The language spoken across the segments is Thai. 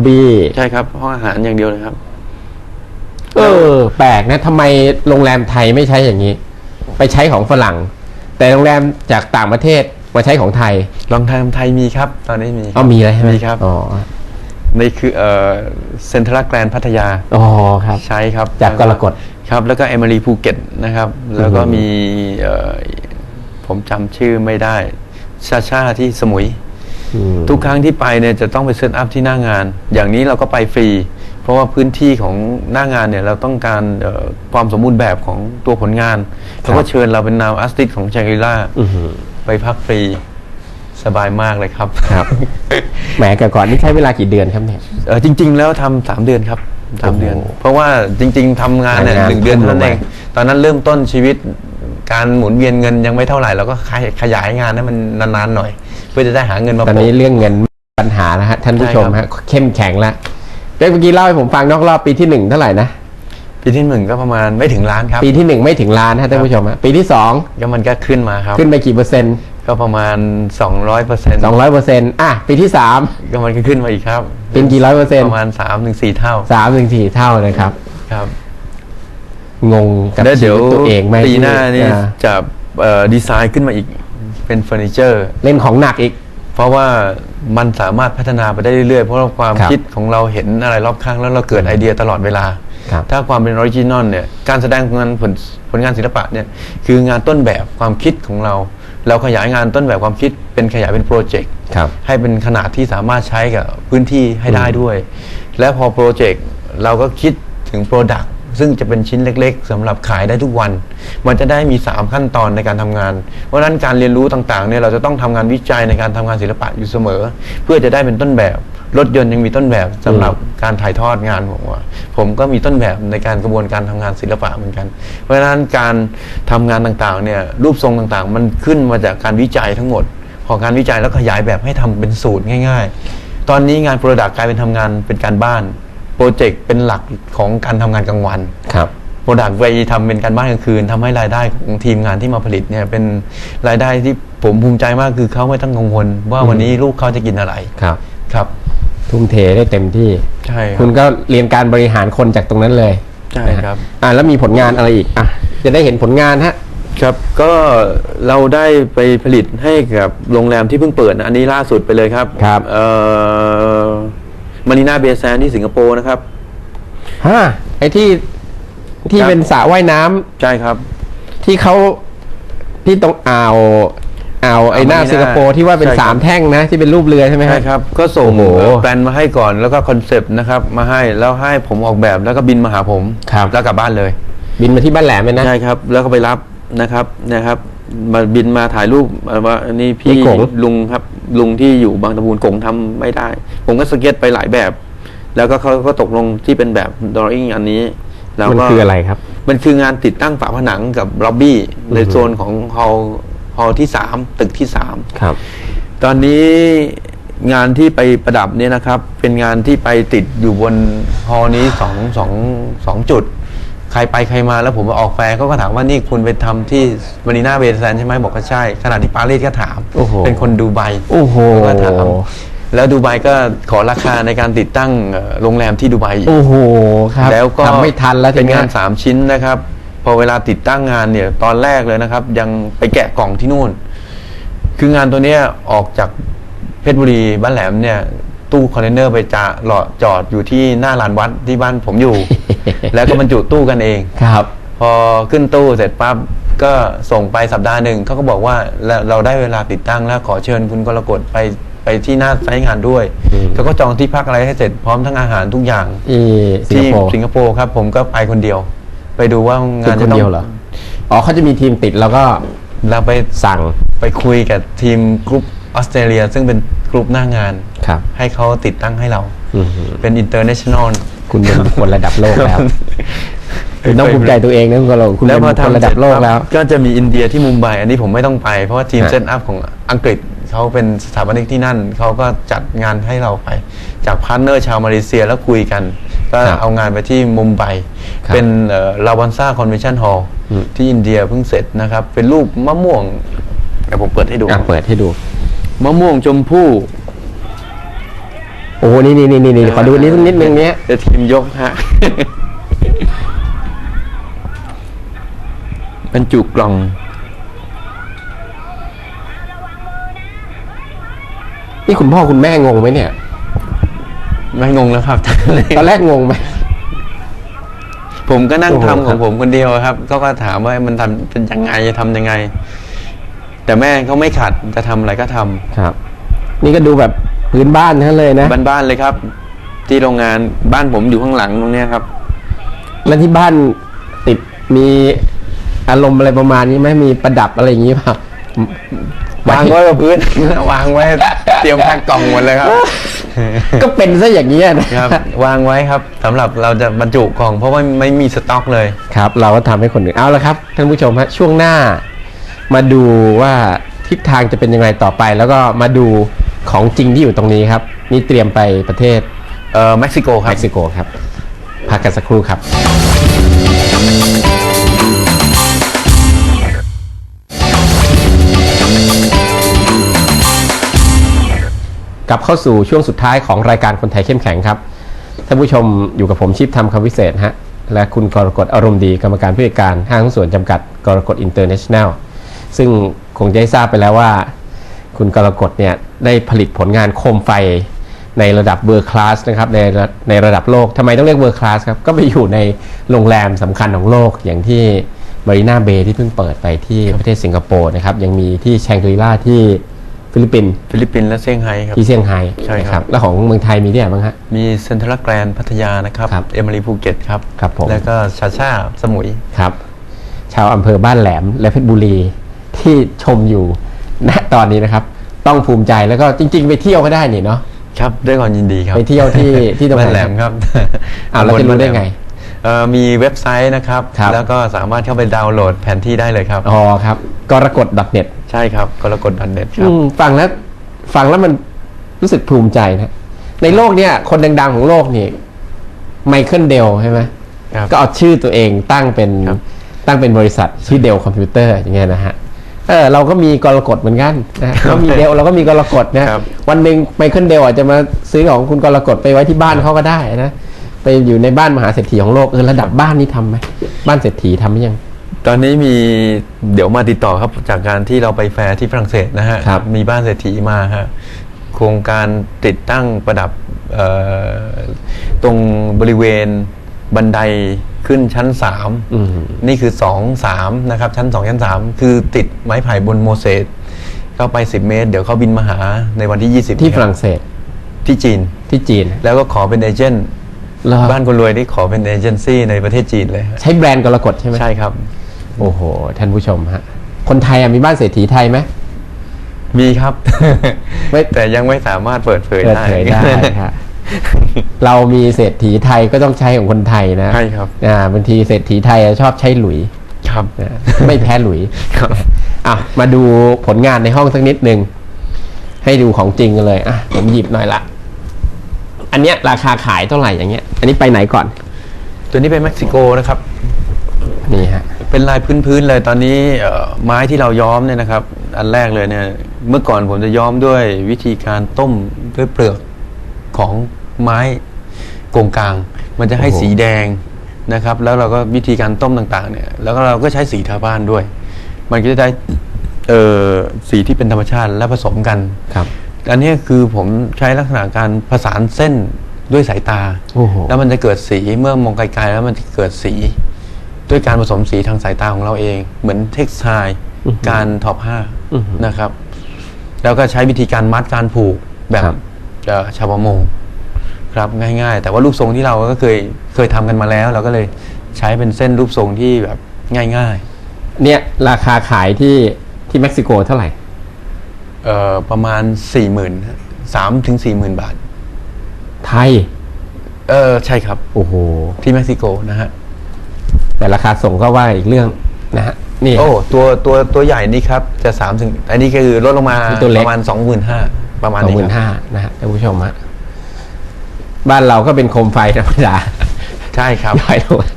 อบบี้ ใช่ครับห้องอาหารอย่างเดียวเลยครับ เออ แปลกนะทำไมโรงแรมไทยไม่ใช้อย่างนี้ ไปใช้ของฝรั่ง แต่โรงแรมจากต่างประเทศมาใช้ของไทยลองทำไทยมีครับ ตอนนี้มีเอามีอะไรใช่ไหมมีครับอ๋อในคือเอ่อเซ็นทรัลแกรนพัทยาอ๋อครับ ใช้ครับจากกรกฎครับ แล้วก็เอมิรีภูเก็ตนะครับ แล้วก็มีเอ่อผมจำชื่อไม่ได้ ชาชาที่สมุยอืม ทุกครั้งที่ไปเนี่ยจะต้องไปเซตอัพที่หน้างาน อย่างนี้เราก็ไปฟรี เพราะว่าพื้นที่ของหน้างานเนี่ยเราต้องการเอ่อความสมบูรณ์แบบของตัวผลงานเขาก็เชิญเราเป็นนาวอาร์ติสของชา n ิล่าอื้อหือไปพักฟรีสบายมากเลยครับครับแหมแต่ก่อนนี่ใช้เวลากี่เดือนครับเนี่ยเออจริง ๆ แล้วทำสามเดือนครับสามเดือนโอ้โหเพราะว่าจริง ๆทำงานเนี่ยงานหนึ่งเดือนเท่านั้นขึ้เอนงลงไปตอนนั้นเริ่มต้นชีวิตการหมุนเวียนเงินยังไม่เท่าไหร่เราก็ขยขยายงานให้มันนานๆหน่อย เพื่อจะได้หาเงินมาตอนนี้โปะเรื่องเงินปัญหานะฮะท่านผู้ชมใช่ครัฮะบเข้มแข็งแล้วเมื่อกี้เล่าให้ผมฟังนอกรอบปีที่หนึ่งเท่าไหร่นะปีที่หนึ่งก็ประมาณไม่ถึงล้านครับ ปีที่หนึ่งไม่ถึงล้านฮะท่านผู้ชมฮะปีที่สองก็มันก็ขึ้นมาครับ ขึ้นไปกี่เปอร์เซ็นต์ก็ประมาณ 200เปอร์เซ็นต์สองร้อยเปอร์เซ็นต์อะปีที่สามก็มันก็ขึ้นมาอีกครับ เป็นกี่ร้อยเปอร์เซ็นต์ประมาณ3ถึง4เท่าสามถึงสี่เท่านะครับครับ งงกับแล้วชีเดี๋ยววิตตัวเองไหมปีหน้านี่อ่าจะเอ่อดีไซน์ขึ้นมาอีก เป็นเฟอร์นิเจอร์เล่นของหนักอีก เพราะว่ามันสามารถพัฒนาไปได้เรื่อยๆ เพราะว่าความครับคิดของเราเห็นอะไรรอบข้างแล้วเราเกิดไอเดียตลอดเวลาครับถ้าความเป็นออริจินอลเนี่ยการแสดงงานผลผลงานศิลปะเนี่ยคืองานต้นแบบความคิดของเรา เราขยายงานต้นแบบความคิดเป็นขยายเป็นโปรเจกต์ครับให้เป็นขนาดที่สามารถใช้กับพื้นที่ให้ได้ด้วย และพอโปรเจกต์เราก็คิดถึงโปรดักต์ ซึ่งจะเป็นชิ้นเล็ก ๆสำหรับขายได้ทุกวัน มันจะได้มี 3 ขั้นตอนในการทำงาน เพราะฉะนั้นการเรียนรู้ต่างๆเนี่ยเราจะต้องทำงานวิจัยในการทำงานศิลปะอยู่เสมอ เพื่อจะได้เป็นต้นแบบรถยนต์ยังมีต้นแบบสำหรับการถ่ายทอดงานผมว่าผมก็มีต้นแบบในการกระบวนการทำงานศิลปะเหมือนกัน เพราะฉะนั้นการทำงานต่างๆเนี่ยรูปทรงต่างๆ มันขึ้นมาจากการวิจัยทั้งหมด พอการวิจัยแล้วขยายแบบให้ทำเป็นสูตรง่าย ๆ ตอนนี้งานโปรดักต์กลายเป็นทำงานเป็นการบ้าน โปรเจกต์เป็นหลักของการทำงานกลางวันครับโปรดักต์ไปทำเป็นการบ้านกลางคืนทำให้รายได้ของทีมงานที่มาผลิตเนี่ยเป็นรายได้ที่ผมภูมิใจมากคือเขาไม่ต้องกังวลว่าวันนี้ลูกเขาจะกินอะไรครับ ครับ ทุ่มเทได้เต็มที่ ใช่คคุรับณก็เรียนการบริหารคนจากตรงนั้นเลยใช่นะฮะครับอ่าแล้วมีผลงานอะไรอีกอะจะได้เห็นผลงานฮะ ครับก็เราได้ไปผลิตให้กับโรงแรมที่เพิ่งเปิดนะอันนี้ล่าสุดไปเลยครับครับ เอ่อ มารีนาเบย์แซนที่สิงคโปร์นะครับฮะไอ้ที่ที่ครับเป็นสระว่ายน้ำใช่ครับ ที่เขาที่ตรงอ่าวอ่าวไอ้หน้าอ่าวมะนิลาสิงคโปร์ที่ว่าเป็นใช่ครับ สามแท่งนะ ที่เป็นรูปเรือใช่ไหมฮะ ใช่ครับ ก็ส่งโอ้โหเอ่อแปลนมาให้ก่อนแล้วก็คอนเซปต์นะครับ มาให้แล้วให้ผมออกแบบแล้วก็บินมาหาผมครับ แล้วกลับบ้านเลย บินมาที่บ้านแหลมเลยนะ ใช่ครับ แล้วก็ไปรับนะครับนะครับ มาบินมาถ่ายรูปเอ่อว่าอันนี้พี่นี่กงลุงครับ ลุงที่อยู่บางตะบูนกงทำไม่ได้ ผมก็สเก็ตไปหลายแบบ แล้วก็เขาก็ตกลงที่เป็นแบบดรอ i ิงอันนี้แล้วมันก็คืออะไรครับ มันคืองานติดตั้งฝาผนังกับล็อบบี้ในโซนของฮอลฮอลที่สามตึกที่สามครับ ตอนนี้งานที่ไปประดับเนี่ยนะครับ เป็นงานที่ไปติดอยู่บนฮอลนี้สองสองสองจุด ใครไปใครมาแล้วผมมาออกแฟร์เขาก็ถามว่านี่คุณไปทำที่มารีนาเบย์แซนใช่ไหมบอกว่าใช่ขณะที่ปารีสก็ถามโอ้โหเป็นคนดูไบโอ้โหเขาก็ถามแล้วดูไบก็ขอราคาในการติดตั้งเอ่อโรงแรมที่ดูไบอีกโอ้โหครับแล้วก็ทำไม่ทันแล้วเป็นทียงานสามชิ้นนะครับ พอเวลาติดตั้งงานเนี่ยตอนแรกเลยนะครับ ยังไปแกะกล่องที่นู่น คืองานตัวเนี้ยออกจากเพชรบุรีบ้านแหลมเนี่ย ตู้คอนเทนเนอร์ไปจะหลอดจอดอยู่ที่หน้าลานวัดที่บ้านผมอยู่ แล้วก็บรรจุตู้กันเองครับ พอขึ้นตู้เสร็จปั๊บก็ส่งไปสัปดาห์หนึ่งเขาก็บอกว่าเราเราได้เวลาติดตั้งแล้วขอเชิญคุณกรกฎไปไปที่หน้าไซต์งานด้วยอืมเขาก็จองที่พักอะไรให้เสร็จพร้อมทั้งอาหารทุกอย่างที่สิงคที่โปร์สิงคโปร์ครับ ผมก็ไปคนเดียว ไปดูว่างานคจะนต้องเดียวเหรออ๋อเขาจะมีทีมติดแล้วก็เราไปสั่งไปคุยกับทีมกรุ๊ปออสเตรเลีย ซึ่งเป็น กรุ๊ปหน้างาน ครับ ให้เขาติดตั้งให้เรา อื้อหือเป็นอินเตอร์เนชั่นแนล คุณเป็นบุคคลระดับโลกแล้ว คุณต้องภูมิใจตัวเองนะคุณกรคุณแล้เป็วนพอบุคคลทำระดับโลกแล้ว เสร็จปั๊บก็จะมีอินเดียที่มุมไบอันนี้ผมไม่ต้องไป เพราะว่าทีมฮะ เซตอัพของอังกฤษเขาเป็นสถาปนิกที่นั่น เขาก็จัดงานให้เราไป จากพาร์ทเนอร์ชาวมาเลเซียแล้วคุยกัน ก็ครับเอางานไปที่มุมไบครับเป็นลาวันซ่าคอนเวนชั่นฮอลล์อืมที่อินเดียเพิ่งเสร็จนะครับ เป็นรูปมะม่วงเดี๋ยวผมเปิดให้ดู อะเปิดให้ดู มะม่วงชมพู่โอ้โหนี่นี่นี่นี่ขอดูนิดนิดนึงเนี้ยเดี๋ยวทีมยกฮะ บรรจุกล่อง นี่คุณพ่อคุณแม่งงไหมเนี่ย ไม่งงแล้วครับ ตอนแรกงงไหมผมก็นั่งโอ้โหทำขครัองบผมคนเดียวครับ ก็ก็ถามว่ามันทำเป็นยังไงจะทำยังไง แต่แม่เขาไม่ขัดจะทำอะไรก็ทำครับ นี่ก็ดูแบบพื้นบ้านทั้งนั้นเลยนะ บ้านๆเลยครับ ที่โรงงานบ้านผมอยู่ข้างหลังตรงเนี้ยครับ แล้วที่บ้านติดมีอารมณ์อะไรประมาณนี้ไหมมีประดับอะไรอย่างนี้เปล่าวางไว้กับพื้น วางไว้เตรียมแพ็คกล่องหมดเลยครับ ก็เป็นซะอย่างนี้ยนะครับ วางไว้ครับสำหรับเราจะบรรจุกล่องเพราะว่าไม่มีสต็อกเลย ครับ เราก็ทำให้คนอื่นเอาละครับ ท่านผู้ชมฮะช่วงหน้า มาดูว่าทิศทางจะเป็นยังไงต่อไป แล้วก็มาดูของจริงที่อยู่ตรงนี้ครับ นี่เตรียมไปประเทศเอ่อเม็กซิโกครับเม็กซิโกครับพักกันสักครู่ครับ กลับเข้าสู่ช่วงสุดท้ายของรายการคนไทยเข้มแข็งครับท่านผู้ชมอยู่กับผมชีพทำคำวิเศษฮะและคุณกรกฎอารมณ์ดีกรรมการผู้จัดการห้างหุ้นส่วนจำกัดกรกฎอินเตอร์เนชั่นแนล ซึ่งคงจะได้ทราบไปแล้วว่า คุณกรกฎเนี่ยได้ผลิตผลงานโคมไฟในระดับเวอร์คลาสนะครับในระในระดับโลกทำไมต้องเรียกเวอร์คลาสครับ ก็ไปอยู่ในโรงแรมสำคัญของโลกอย่างที่มารีนาเบย์ที่เพิ่งเปิดไปที่ประเทศสิงคโปร์นะครับ ยังมีที่แชงกรีล่าที่ฟิลิปปินส์ฟิลิปปินส์และเซี่ยงไฮ้ครับ ที่เซี่ยงไฮ้ใช่ครับนะแล้วของเมืองไทยมีที่ไหนบ้างฮะมีเซ็นทรัลแกรนด์พัทยานะครับครับเอมิรีภูเก็ตครับครับผมแล้วก็ชาชาสมุยครับ ชาวอำเภอบ้านแหลมและเพชรบุรี ที่ชมอยู่ณตอนนี้นะครับ ต้องภูมิใจแล้วก็จริง ๆ ไปเที่ยวก็ได้นี่เนาะครับด้วยความยินดีครับไปเที่ยวที่ที่ตรงไหนบ้านแหลมครับอ้าวแล้วจะรู้ได้ไงเอ่อมีเว็บไซต์นะครับครับ แล้วก็สามารถเข้าไปดาวน์โหลดแผนที่ได้เลยครับ อ๋อครับกรกฎ .net ใช่ครับกรกฎดันเน็ตคอืรับมฟังแล้วฟังแล้วมันรู้สึกภูมิใจนะ ในโลกเนี่ยคนดังๆของโลกนี่ไมเคิลเดลใช่ไหมครับก็เอาชื่อตัวเองตั้งเป็นครับตั้งเป็นบริษัทชื่อเดลคอมพิวเตอร์อย่างเงี้ยนะฮะ เออเราก็มีกรกฎเหมือนกันนะฮะเรามีเดลเราก็มีกรกฎนะครับวันหนึ่งไมเคิลเดลอาจจะมาซื้อของคุณกรกฎไปไว้ที่บ้านเขาก็ได้นะไปอยู่ในบ้านมหาเศรษฐีของโลกเออระดับบ้านนี่ทำไหมบ้านเศรษฐีทำหรือยัง ตอนนี้มีเดี๋ยวมาติดต่อครับจากการที่เราไปแฟร์ที่ฝรั่งเศสนะฮะครับมีบ้านเศรษฐีมาฮะโครงการติดตั้งประดับเอ่อตรงบริเวณ บันไดขึ้นชั้น3อืมนี่คือ2 3นะครับชั้น2ชั้น3คือติดไม้ไผ่บนโมเสสเข้าไป10เมตร เดี๋ยวเขาบินมาหาในวันที่20ที่นี้ฝคบรั่งเศสที่จีนที่จีน แล้วก็ขอเป็นเอเจนต์เหรอบ้านคนรวยนี่ขอเป็นเอเจนซี่ในประเทศจีนเลยฮะใช้แบรนด์กรกฎใช่ไหมใช่ครับ โอ้โห ท่านผู้ชมฮะ คนไทยอะมีบ้านเศรษฐีไทยไหมมีครับไม่แต่ยังไม่สามารถเปิดเผยเปิดได้เผยได้ฮะ เรามีเศรษฐีไทยก็ต้องใช้ของคนไทยนะใช่ครับอ่าบางทีเศรษฐีไทยอะชอบใช้หลุยครับนะไม่แพ้หลุยครับอะมาดูผลงานในห้องสักนิดหนึ่งให้ดูของจริงกันเลยอะผมหยิบหน่อยละอันเนี้ยราคาขายเท่าไหร่อย่างเงี้ย อันนี้ไปไหนก่อน ตัวนี้เป็นเม็กซิโกนะครับนี่ฮะเป็นลายพื้นๆเลยตอนนี้เอ่อไม้ที่เราย้อมเนี่ยนะครับ อันแรกเลยเนี่ย เมื่อก่อนผมจะย้อมด้วยวิธีการต้มด้วยเปลือกของ ไม้โกงกลาง มันจะให้โอ้โห สีแดงนะครับ แล้วเราก็วิธีการต้มต่างๆเนี่ยแล้วก็เราก็ใช้สีทาบ้านด้วย มันก็จะได้เอ่อสีที่เป็นธรรมชาติและผสมกัน ครับ อันนี้คือผมใช้ลักษณะการผสานเส้นด้วยสายตา โอ้โห แล้วมันจะเกิดสีเมื่อมองไกลๆแล้วมันจะเกิดสี ด้วยการผสมสีทางสายตาของเราเอง เหมือนเท็กซ์ไทอือหือการทอผ้าอือหือนะครับ แล้วก็ใช้วิธีการมัดการผูกแบบครับ เอ่อชาวประมง ครับง่าย ๆ แต่ว่ารูปทรงที่เราก็เคยเคยทำกันมาแล้ว เราก็เลยใช้เป็นเส้นรูปทรงที่แบบง่ายเนี่ยราคาขายที่ที่เม็กซิโกเท่าไหร่ ๆเอ่อประมาณสี่หมื่นสามถึงสี่หมื่นบาท ไทย เออใช่ครับโอ้โห ที่เม็กซิโกนะฮะ แต่ราคาส่งก็ว่าอีกเรื่องนะฮะนี่ โอ้ตัวตัวตัวใหญ่นี่ครับ จะสามถึงอันนี้คือลดลงมาตัวเล็ก ประมาณสองหมื่นห้าประมาณสองนี้หมื่นครับ ห้านะฮะท่านผู้ชมฮะ บ้านเราก็เป็นโคมไฟธรรมดาใช่ครับย่อยลงมา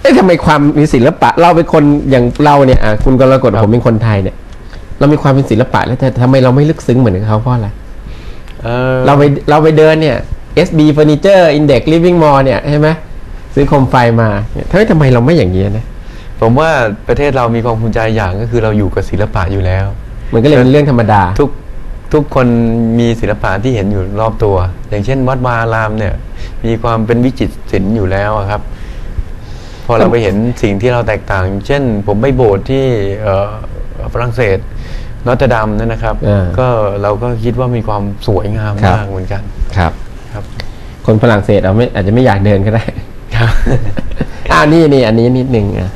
เอ๊ะทำไมความมีศิลปะ เราเป็นคนอย่างเราเนี่ยอะคุณกรกฎผมเป็นคนไทยเนี่ย เรามีความเป็นศิลปะแล้วแต่ทำไมเราไม่ลึกซึ้งเหมือนเขาเพราะอะไรเออเราไปเราไปเดินเนี่ย SB Furniture Index Living Mall เนี่ยใช่ไหมซื้อโคมไฟมาเนี่ยทำไมทำไมเราไม่อย่างนี้นะผมว่าประเทศเรามีความภูมิใจอย่างก็คือเราอยู่กับศิลปะอยู่แล้ว มันก็เลยเป็นเรื่องธรรมดาทุก ทุกคนมีศิลปะที่เห็นอยู่รอบตัว อย่างเช่น วัดวาอารามเนี่ย มีความเป็นวิจิตรศิลป์อยู่แล้วอะครับ พอเราไปเห็นสิ่งที่เราแตกต่าง เช่น ผมไปโบสถ์ที่เอ่อฝรั่งเศสนอตเตอร์ดัมเนี่ยนะครับอ่าก็เราก็คิดว่ามีความสวยงามครับมากเหมือนกันครับครับ คนฝรั่งเศสเอาไม่อาจจะไม่อยากเดินก็ได้ครับอ่านี่นี่อันนี้นิดนึงอะ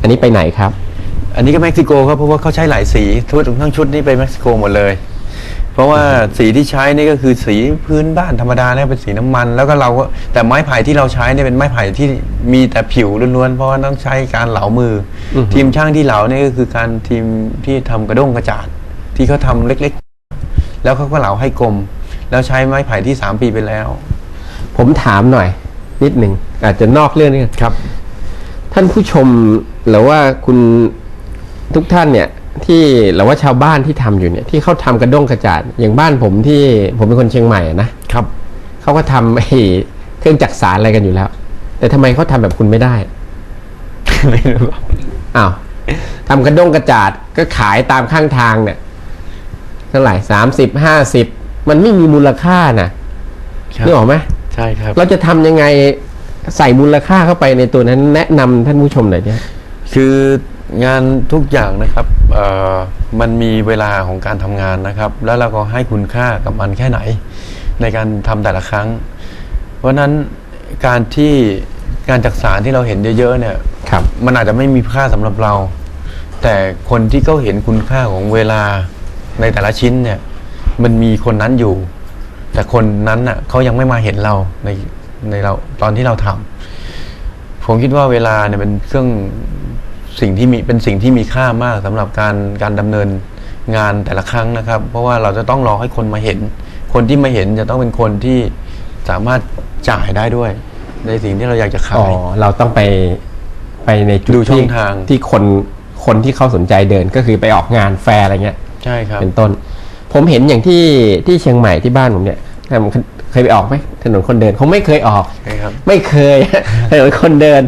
อันนี้ไปไหนครับ อันนี้ก็เม็กซิโกครับเพราะว่าเขาใช้หลายสีทุกทั้งชุดนี่ไปเม็กซิโกหมดเลย เพราะว่าสีที่ใช้นี่ก็คือสีพื้นบ้านธรรมดาเนี่ยเป็นสีน้ำมัน แล้วก็เราก็แต่ไม้ไผ่ที่เราใช้เนี่ยเป็นไม้ไผ่ที่มีแต่ผิวล้วนๆเพราะว่าต้องใช้การเหลามือออฮึทีมช่างที่เหลาเนี่ยก็คือการทีมที่ทำกระด้งกระจาดที่เขาทำเล็กๆ แล้วเขาก็เหลาให้กลม แล้วใช้ไม้ไผ่ที่สามปีไปแล้ว ผมถามหน่อย นิดหนึ่งอาจจะนอกเรื่องนี่ครับ ท่านผู้ชมหรือว่าคุณ ทุกท่านเนี่ยที่หรือว่าชาวบ้านที่ทำอยู่เนี่ยที่เขาทำกระด้งกระจาดอย่างบ้านผมที่ผมเป็นคนเชียงใหม่อะนะครับเขาก็ทำไอ้เครื่องจักสารอะไรกันอยู่แล้ว แต่ทำไมเขาทำแบบคุณไม่ได้ไม่รู้ครับอ้าวทำกระด้งกระจาดก็ขายตามข้างทางเนี่ยเท่าไหร่สามสิบห้าสิบมันไม่มีมูลค่านะนึกออกไหมใช่ครับ เราจะทำยังไงใส่มูลค่าเข้าไปในตัวนั้น แนะนำท่านผู้ชมหน่อยเนี่ยคือ งานทุกอย่างนะครับเอ่อมันมีเวลาของการทำงานนะครับ แล้วเราก็ให้คุณค่ากับมันแค่ไหน ในการทำแต่ละครั้ง เพราะฉะนั้นการที่การจักสารที่เราเห็นเยอะๆเนี่ยครับมันอาจจะไม่มีค่าสำหรับเรา แต่คนที่เขาเห็นคุณค่าของเวลาในแต่ละชิ้นเนี่ย มันมีคนนั้นอยู่ แต่คนนั้นน่ะเขายังไม่มาเห็นเราในในเราตอนที่เราทำผมคิดว่าเวลาเนี่ยเป็นเครื่อง สิ่งที่มีเป็นสิ่งที่มีค่ามากสำหรับการการดำเนินงานแต่ละครั้งนะครับ เพราะว่าเราจะต้องรอให้คนมาเห็น คนที่มาเห็นจะต้องเป็นคนที่สามารถจ่ายได้ด้วย ในสิ่งที่เราอยากจะขาอ๋อยเราต้องไปไปในจุดดูช่องที่ทางที่คนคนที่เขาสนใจเดินก็คือไปออกงานแฟร์อะไรเงี้ยใช่ครับเป็นต้น ผมเห็นอย่างที่ที่เชียงใหม่ที่บ้านผมเนี่ยผมเคยไปออกไหมถนนคนเดินผมไม่เคยออกใช่ครับไม่เคยถนนคนเดิน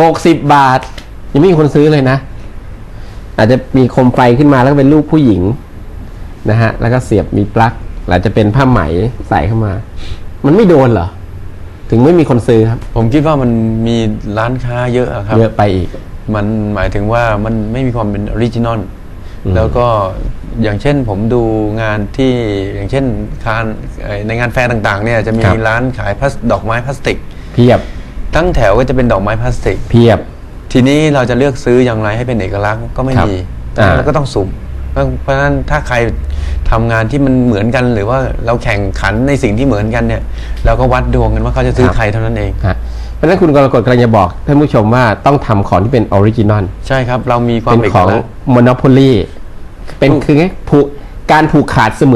หกสิบบาท ยังไม่มีคนซื้อเลยนะ อาจจะมีโคมไฟขึ้นมาแล้วก็เป็นรูปผู้หญิงนะฮะ แล้วก็เสียบมีปลั๊กอาจจะเป็นผ้าไหมใส่เข้ามา มันไม่โดนเหรอ ถึงไม่มีคนซื้อครับ ผมคิดว่ามันมีร้านค้าเยอะอะครับ เยอะไปอีก มันหมายถึงว่ามันไม่มีความเป็นออริจินอลอืมแล้วก็อย่างเช่นผมดูงานที่อย่างเช่นคานเอ่อในงานแฟร์ต่าง ๆ เนี่ยจะมีร้านขายพลาสดอกไม้พลาสติก เพียบ ทั้งแถวก็จะเป็นดอกไม้พลาสติก เพียบ ทีนี้เราจะเลือกซื้ออย่างไรให้เป็นเอกลักษณ์ก็ไม่ครับมีอ่า แล้วก็ต้องสุ่มเพราะเพราะฉะนั้นถ้าใครทำงานที่มันเหมือนกัน หรือว่าเราแข่งขันในสิ่งที่เหมือนกันเนี่ย เราก็วัดดวงกันว่าเขาจะซื้อใครเท่านั้นเอง ฮะเพราะฉะนั้นคุณกรกฎกำลังจะบอกท่านผู้ชมว่าต้องทำของที่เป็นออริจินอล ใช่ครับ เรามีความเป็นเอกของลักษณ์โมโนโพลีเป็นคือไงผูกการผูกขาดเสมือน